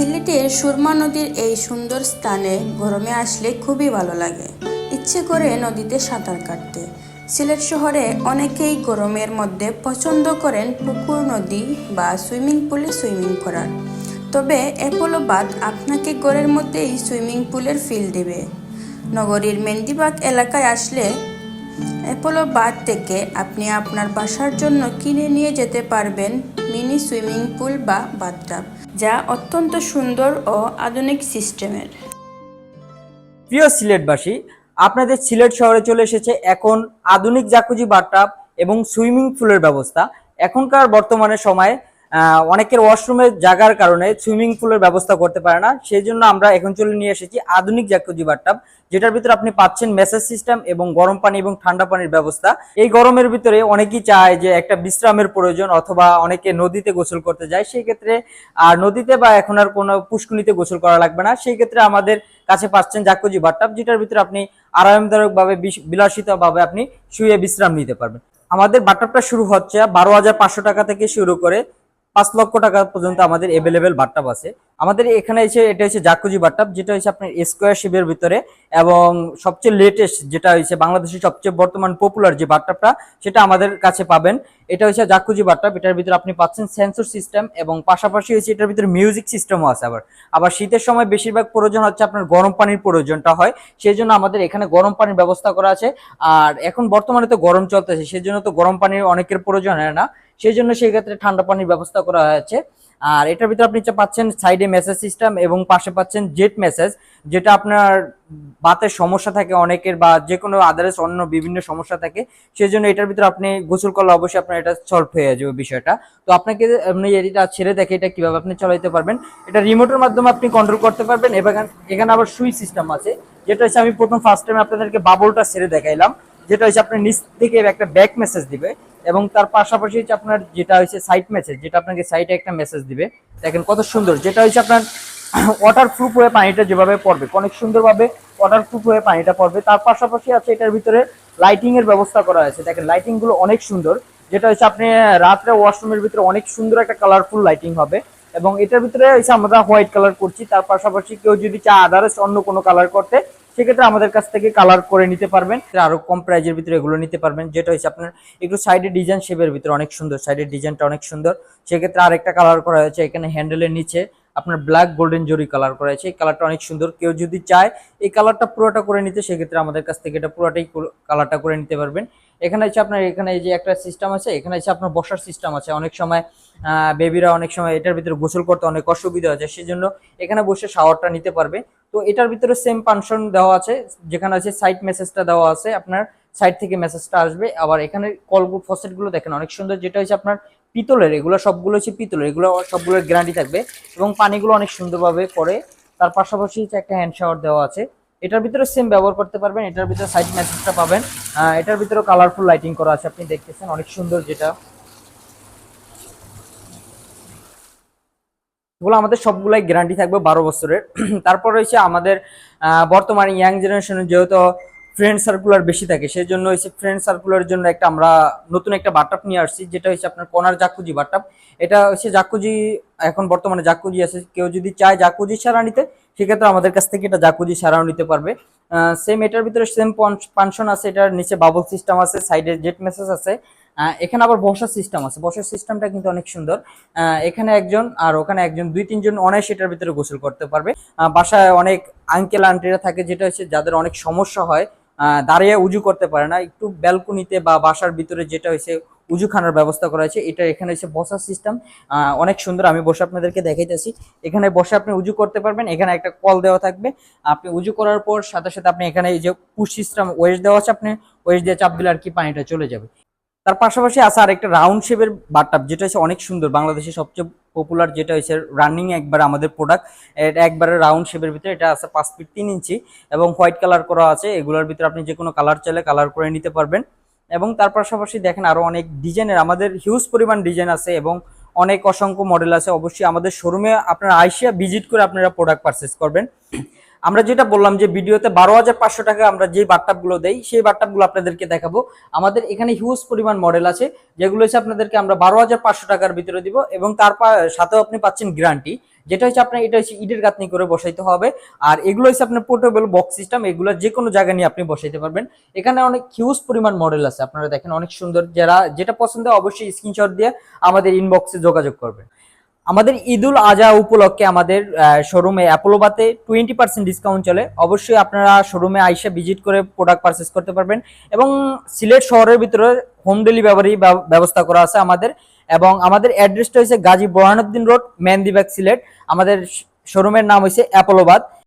সিলেটের সুরমা নদীর এই সুন্দর স্থানে গরমে আসলে খুবই ভালো লাগে। ইচ্ছে করে নদীতে সাঁতার কাটতে। সিলেট শহরে অনেকেই গরমের মধ্যে পছন্দ করেন পুকুর নদী বা সুইমিং পুলে সুইমিং করার। তবে অ্যাপোলো বাদ আপনাকে ঘরের মধ্যেই সুইমিং পুলের ফিল দেবে। নগরীর মেন্দিবাগ এলাকায় আসলে অ্যাপোলো বাদ থেকে আপনি আপনার বাসার জন্য কিনে নিয়ে যেতে পারবেন মিনি সুইমিং পুল বা বাথটাব। যা অত্যন্ত সুন্দর ও আধুনিক সিস্টেমের। প্রিয় সিলেটবাসী, আপনাদের সিলেট শহরে চলে এসেছে এখন আধুনিক জাকুজি বাথটাব এবং সুইমিং পুলের ব্যবস্থা। এখনকার বর্তমানে সময়ে অনেকের ওয়াশরুমে জাগার কারণে সুইমিং পুলের ব্যবস্থা করতে পারে না। সেই জন্য আমরা এখন চলে নিয়ে এসেছি আধুনিক জাকুজি বাথটাব যেটার ভিতরে আপনি পাচ্ছেন মেসেজ সিস্টেম এবং গরম পানি এবং ঠান্ডা পানির ব্যবস্থা। এই গরমের ভিতরে অনেকেই চায় যে একটা বিশ্রামের প্রয়োজন অথবা অনেকে নদীতে গোসল করতে যায়। সেই ক্ষেত্রে, আর নদীতে বা এখন আর কোনো পুষ্কুনিতে গোসল করা লাগবে না। সেই ক্ষেত্রে আমাদের কাছে পাচ্ছেন জাকুজি বাথটাব যেটার ভিতরে আপনি আরামদায়কভাবে বিলাসিতভাবে আপনি শুয়ে বিশ্রাম নিতে পারবেন। আমাদের বাথটাবটা শুরু হচ্ছে বারো হাজার পাঁচশো টাকা থেকে শুরু করে পাঁচ লক্ষ টাকা পর্যন্ত আমাদের এভেলেবেল বাটটাপ আছে। আমাদের এখানে এসে এটা হচ্ছে জাকুজি বাথটাব, যেটা হচ্ছে আপনার স্কোয়ার শেপের ভিতরে এবং সবচেয়ে লেটেস্ট যেটা হচ্ছে বাংলাদেশের সবচেয়ে বর্তমান পপুলার যে বাটটাপটা সেটা আমাদের কাছে পাবেন। এটা হচ্ছে জাকুজি বাথটাব, এটার ভিতরে আপনি পাচ্ছেন সেন্সর সিস্টেম এবং পাশাপাশি হচ্ছে এটার ভিতরে মিউজিক সিস্টেমও আছে আবার। আবার শীতের সময় বেশিরভাগ প্রয়োজন হচ্ছে আপনার গরম পানির প্রয়োজনটা হয় সেই জন্য আমাদের এখানে গরম পানির ব্যবস্থা করা আছে। আর এখন বর্তমানে তো গরম চলতেছে সেই জন্য তো গরম পানির অনেকের প্রয়োজন হয় না। সেই জন্য সেই ক্ষেত্রে ঠান্ডা পানির ব্যবস্থা করা হয়েছে। আর এটার ভিতরে আপনি পাচ্ছেন সাইডে মেসেজ সিস্টেম এবং পাশে পাচ্ছেন জেট মেসেজ যেটা আপনার বাতের সমস্যা থাকে অনেকের বা যে কোনো আদার্স অন্য বিভিন্ন সমস্যা থাকে সেই জন্য এটার ভিতরে আপনি গোসল করলে অবশ্যই আপনার এটা সলভ হয়ে যাবে বিষয়টা। তো আপনাকে আপনি এটা ছেড়ে দেখে এটা কীভাবে আপনি চালাইতে পারবেন। এটা রিমোটের মাধ্যমে আপনি কন্ট্রোল করতে পারবেন এবং এখানে আবার সুইচ সিস্টেম আছে, যেটা হচ্ছে আমি প্রথম ফার্স্ট টাইম আপনাদেরকে বাবলটা ছেড়ে দেখাইলাম, যেটা হচ্ছে আপনার নিচ থেকে একটা ব্যাক মেসেজ দিবে। এবং তার পাশাপাশি হচ্ছে আপনার যেটা হচ্ছে সাইড মেসেজ যেটা আপনাকে সাইডে একটা মেসেজ দিবে। দেখেন কত সুন্দর। যেটা হচ্ছে আপনার ওয়াটার প্রুফ হয়ে পানিটা যেভাবে পড়বে, অনেক সুন্দরভাবে ওয়াটার প্রুফ হয়ে পানিটা পড়বে। তার পাশাপাশি আছে এটার ভিতরে লাইটিং এর ব্যবস্থা করা হয়েছে। দেখেন লাইটিংগুলো অনেক সুন্দর। যেটা হচ্ছে আপনি রাত্রে ওয়াশরুমের ভিতরে অনেক সুন্দর একটা কালারফুল লাইটিং হবে। এবং এটার ভিতরে হচ্ছে আমরা হোয়াইট কালার করছি। তার পাশাপাশি কেউ যদি চায় আদার্স অন্য কোনো কালার করতে সেক্ষেত্রে আমাদের কাছ থেকে কালার করে নিতে পারবেন। আরও কম প্রাইজের ভিতরে এগুলো নিতে পারবেন। যেটা হচ্ছে আপনার একটু সাইডে ডিজাইন শেপের ভিতরে অনেক সুন্দর সাইডের ডিজাইনটা অনেক সুন্দর। সেক্ষেত্রে আরেকটা কালার করা হয়েছে এখানে হ্যান্ডেলের নিচে। আপনার ব্ল্যাক গোল্ডেন জরি কালার করা হয়েছে। এই কালারটা অনেক সুন্দর। কেউ যদি চায় এই কালারটা পুরোটা করে নিতে, সেক্ষেত্রে আমাদের কাছ থেকে এটা পুরোটাই কালারটা করে নিতে পারবেন। এখানে হচ্ছে আপনার, এখানে যে একটা সিস্টেম আছে, এখানে হচ্ছে আপনার বসার সিস্টেম আছে। অনেক সময় বেবিরা অনেক সময় এটার ভিতরে গোসল করতে অনেক অসুবিধা আছে সেই জন্য এখানে বসে শাওয়ারটা নিতে পারবে। তো এটার ভিতরে সেম পানশন দেওয়া আছে, যেখানে আছে সাইড মেসেজটা দেওয়া আছে, আপনার সাইড থেকে মেসেজটা আসবে। আবার এখানে কলগু ফসেটগুলো দেখেন, অনেক সুন্দর যেটা হচ্ছে আপনার পিতলের, এগুলো সবগুলো হচ্ছে পিতলের, এগুলো সবগুলোর গ্যারান্টি থাকবে এবং পানিগুলো অনেক সুন্দরভাবে পড়ে তার পাশাপাশি হচ্ছে একটা হ্যান্ড শাওয়ার দেওয়া আছে। এটার ভিতরে সেম ব্যবহার করতে পারবেন, এটার ভিতরে সাইড মেসেজটা পাবেন। এটার ভিতরে কালারফুল লাইটিং করা আছে, আপনি দেখতেছেন, অনেক সুন্দর যেটা। এগুলো আমাদের সবগুলাই গ্যারান্টি থাকবে বারো বছরের। তারপর হচ্ছে আমাদের বর্তমানে ইয়াং জেনারেশনের যেহেতু ফ্রেন্ড সার্কুলার বেশি থাকে সেই জন্য হচ্ছে ফ্রেন্ড সার্কুলার জন্য একটা আমরা নতুন একটা বাটাপ নিয়ে আসছি, যেটা হচ্ছে আপনার কোনার জাকুজি বাটাপ এটা হচ্ছে জাকুজি, এখন বর্তমানে জাকুজি আছে, কেউ যদি চায় জাকুজি সারা নিতে, সেক্ষেত্রে আমাদের কাছ থেকে এটা জাকুজি সারাও নিতে পারবে। সেম এটার ভিতরে সেম পানশন আছে, এটার নিচে বাবল সিস্টেম আছে সাইডে জেট মেসেজ আছে। এখানে আবার বসার সিস্টেম আছে। বসার সিস্টেমটা কিন্তু অনেক সুন্দর। এখানে একজন আর ওখানে একজন, দুই, তিনজন অনায়াসে এটার ভিতরে গোসল করতে পারবে। বাসায় অনেক আঙ্কেল আন্টিরা থাকে যেটা হচ্ছে যাদের অনেক সমস্যা হয় দাঁড়িয়ে উজু করতে পারে না। একটু ব্যালকনিতে বা বাসার ভিতরে যেটা হয়েছে, উজু খানার ব্যবস্থা করা হয়েছে, এটা এখানে হচ্ছে বসার সিস্টেম অনেক সুন্দর, আমি বসে আপনাদেরকে দেখাইতেছি। এখানে বসে আপনি উজু করতে পারবেন, এখানে একটা কল দেওয়া থাকবে। আপনি উজু করার পর সাথে সাথে আপনি এখানে এই যে পুশ সিস্টেম ওয়েস্ট দেওয়া আছে আপনি ওয়েস্ট দিয়ে চাপ দিলে আর কি পানিটা চলে যাবে। তার পাশাপাশি আছে আর একটা রাউন্ড শেপের বাটটাপ যেটা হচ্ছে অনেক সুন্দর। বাংলাদেশের সবচেয়ে পপুলার যেটা হচ্ছে রানিং একবার আমাদের প্রোডাক্ট একবারে রাউন্ড শেপের ভিতরে। এটা আছে পাঁচ ফিট তিন ইঞ্চি এবং হোয়াইট কালার করা আছে। এগুলোর ভিতরে আপনি যে কোনো কালার চাইলে কালার করে নিতে পারবেন। এবং তার পাশাপাশি দেখেন আরও অনেক ডিজাইনের, আমাদের হিউজ পরিমাণ ডিজাইন আছে এবং অনেক অসংখ্য মডেল আছে। অবশ্যই আমাদের শোরুমে আপনারা আইসিয়া ভিজিট করে আপনারা প্রোডাক্ট পারচেস করবেন। আমরা যেটা বললাম যে ভিডিওতে বারো হাজার পাঁচশো টাকা আমরা যে বাট্টাপগুলো দেই, সেই বাট্টাপগুলো আপনাদেরকে দেখাবো। আমাদের এখানে হিউজ পরিমাণ মডেল আছে, যেগুলো হচ্ছে আপনাদেরকে আমরা বারো হাজার পাঁচশো টাকার ভিতরে দিব এবং তার সাথেও আপনি পাচ্ছেন গ্যারান্টি যেটা হচ্ছে আপনার, এটা হচ্ছে ইটের গাঁথনি করে বসাইতে হবে। আর এগুলো হচ্ছে আপনার পোর্টেবল বক্স সিস্টেম এগুলো যে কোনো জায়গায় নিয়ে আপনি বসাইতে পারবেন। এখানে অনেক হিউজ পরিমাণ মডেল আছে, আপনারা দেখেন অনেক সুন্দর। যারা যেটা পছন্দ অবশ্যই স্ক্রিনশট দিয়ে আমাদের ইনবক্সে যোগাযোগ করবেন। আমাদের ঈদুল আজহা উপলক্ষে আমাদের শোরুমে অ্যাপোলোবাতে টোয়েন্টি পার্সেন্ট ডিসকাউন্ট চলে। অবশ্যই আপনারা শোরুমে আইসে ভিজিট করে প্রোডাক্ট পারচেস করতে পারবেন এবং সিলেট শহরের ভিতরে হোম ডেলিভারি ব্যবস্থা করা আছে আমাদের এবং আমাদের অ্যাড্রেসটা হয়েছে গাজী বোরহানুদ্দিন রোড মেহেন্দিবাগ সিলেট। আমাদের শোরুমের নাম হয়েছে অ্যাপোলোবাদ